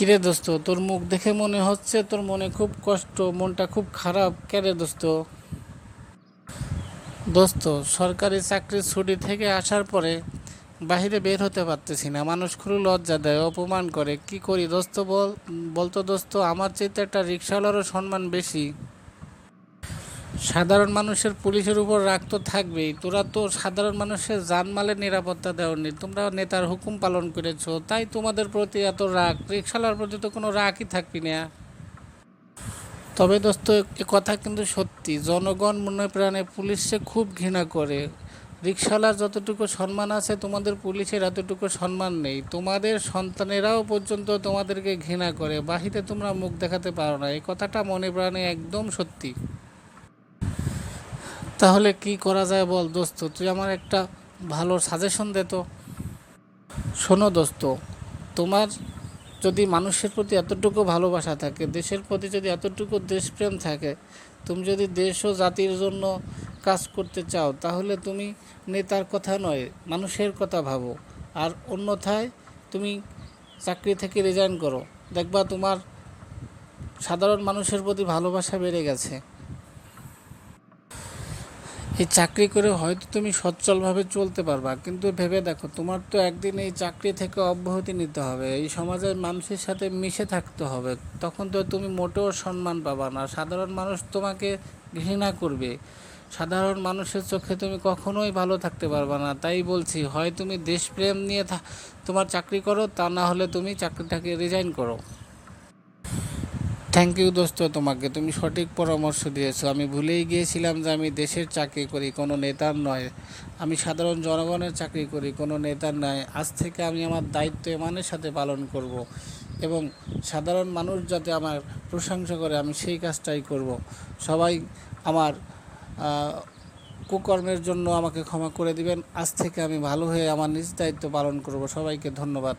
কিরে দোস্ত, তোর মুখ দেখে মনে হচ্ছে তোর মনে খুব কষ্ট, মনটা খুব খারাপ। কেরে দোস্ত? দোস্ত, সরকারি চাকরির ছুটি থেকে আসার পরে বাহিরে বের হতে পারতেছি না। মানুষ খুব লজ্জা দেয়, অপমান করে। কি করি দোস্ত বল, বলতো দোস্ত, আমার চাইতে একটা রিক্সাওয়ালারও সম্মান বেশি। সাধারণ মানুষের পুলিশের উপর রাগ তো থাকবেই। তোরা তো সাধারণ মানুষের জানমালের নিরাপত্তা দেওয়ানি তোমরা নেতার হুকুম পালন করেছ। তাই তোমাদের প্রতি এত রাগ। রিক্সাওয়ালার প্রতি তো কোনো রাগই থাকবি না। তবে দোস্ত, এ কথা কিন্তু সত্যি। জনগণ মনে প্রাণে পুলিশে খুব ঘৃণা করে। রিক্সাওয়ালার যতটুকু সম্মান আছে, তোমাদের পুলিশের এতটুকু সম্মান নেই। তোমাদের সন্তানেরাও পর্যন্ত তোমাদেরকে ঘৃণা করে। বাহিরে তোমরা মুখ দেখাতে পারো না। এই কথাটা মনে প্রাণে একদম সত্যি। তাহলে কি করা যায় বল দোস্ত? তুই আমার একটা ভালো সাজেশন দে তো। শোনো দোস্ত, তোমার যদি মানুষের প্রতি এতটুকু ভালোবাসা থাকে, দেশের প্রতি যদি এতটুকু দেশপ্রেম থাকে, তুমি যদি দেশ ও জাতির জন্য কাজ করতে চাও, তাহলে তুমি নেতার কথা নয়, মানুষের কথা ভাবো। আর অন্যথায় তুমি চাকরি থেকে রিজাইন করো। দেখবা তোমার সাধারণ মানুষের প্রতি ভালোবাসা বেড়ে গেছে। এই চাকরি করে হয়তো তুমি সচ্ছলভাবে চলতে পারবা, কিন্তু ভেবে দেখো, তোমার তো একদিন এই চাকরি থেকে অব্যাহতি নিতে হবে, এই সমাজের মানুষের সাথে মিশে থাকতে হবে, তখন তো তুমি মোটেও সম্মান পাবা না। সাধারণ মানুষ তোমাকে ঘৃণা করবে, সাধারণ মানুষের চোখে তুমি কখনোই ভালো থাকতে পারবা না। তাই বলছি, হয় তুমি দেশপ্রেম নিয়ে তোমার চাকরি করো, তা না হলে তুমি চাকরিটাকে রিজাইন করো। থ্যাংক ইউ দোস্ত, তোমাকে। তুমি সঠিক পরামর্শ দিয়েছ। আমি ভুলেই গিয়েছিলাম যে আমি দেশের চাকরি করি, কোনো নেতার নয়। আমি সাধারণ জনগণের চাকরি করি, কোনো নেতার নয়। আজ থেকে আমি আমার দায়িত্ব এমানের সাথে পালন করব এবং সাধারণ মানুষ যাতে আমার প্রশংসা করে, আমি সেই কাজটাই করব। সবাই আমার কুকর্মের জন্য আমাকে ক্ষমা করে দিবেন। আজ থেকে আমি ভালো হয়ে আমার নিজ দায়িত্ব পালন করব। সবাইকে ধন্যবাদ।